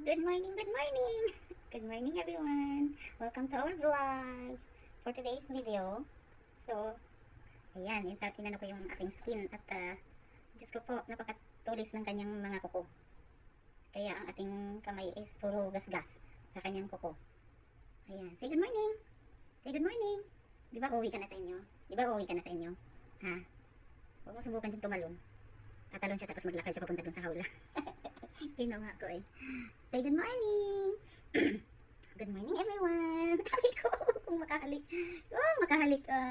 Good morning, good morning! Good morning everyone! Welcome to our vlog! For today's video, so, ayan, insa, inano ko yung aking skin at uh, Diyos ko po, napakatulis ng kanyang mga kuko. Kaya ang ating kamay is puro gasgas sa kanyang kuko. Ayan, say good morning! Say good morning! Di ba uwi ka na sa inyo? Di ba uwi ka na sa inyo? Ha? Huwag mo subukan yung tumalon. Tatalon siya tapos maglakad siya papunta dun sa hawla. Ginawa ko eh. Say good morning! good morning everyone! Halik ko kung makahalik. Kung makahalik ka.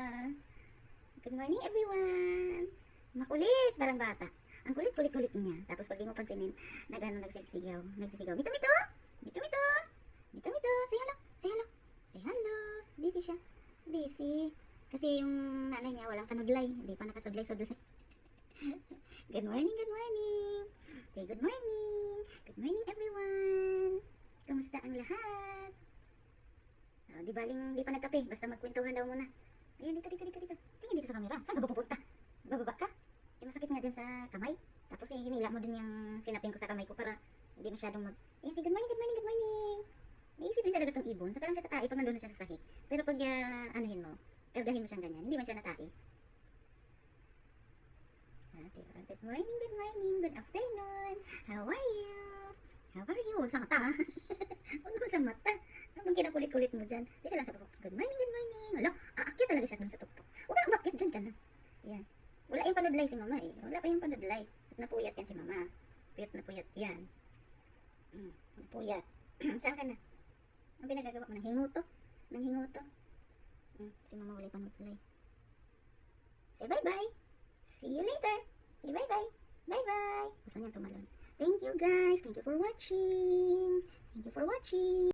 Good morning everyone! Makulit, parang bata. Ang kulit-kulit-kulit niya. Tapos pag di mo pansinin, nagano nagsisigaw. Nagsisigaw. Mito, mito! Mito, mito! Mito, mito! Say hello! Say hello! Say hello! Busy siya. Busy. Kasi yung nanay niya walang panudlay. Hindi pa nakasudlay-sudlay. good morning, good morning! Say good morning! Good morning everyone! Kamusta ang lahat? Oh, di baling di pa nagkape, basta magkwentuhan daw muna. Ayan, dito, dito, dito, dito. Tingin dito sa camera. Saan ka ba pupunta? Bababa ka? Yung masakit nga dyan sa kamay. Tapos eh, hinila mo din yung sinapin ko sa kamay ko para hindi masyadong mag... Ayan, good morning, good morning, good morning! Naisip din talaga itong ibon. Saka lang siya tatai pag nandun na siya sa sahig. Pero pag uh, anuhin mo, kargahin mo siyang ganyan, hindi man siya natai. Diba? Good morning, good morning, good afternoon. How are you? How are you? Huwag sa mata, ha? Huwag naman sa mata. Habang kinakulit-kulit mo dyan. Dito lang sa bako. Good morning, good morning. Hala, aakyat talaga siya sa tuktok. Huwag ka nang umakyat dyan ka na. Yan. Wala yung panudlay si mama eh. Wala pa yung panudlay. At napuyat yan si mama. Puyat na puyat yan. Mm, napuyat. Saan ka na? Ang pinagagawa mo? Nang hinguto? Nang hinguto? Mm, si mama wala yung panudlay. Say bye-bye. See you later. Say bye-bye. Bye-bye. Gusto niyan tumalon. Thank you guys. Thank you for watching. Thank you for watching.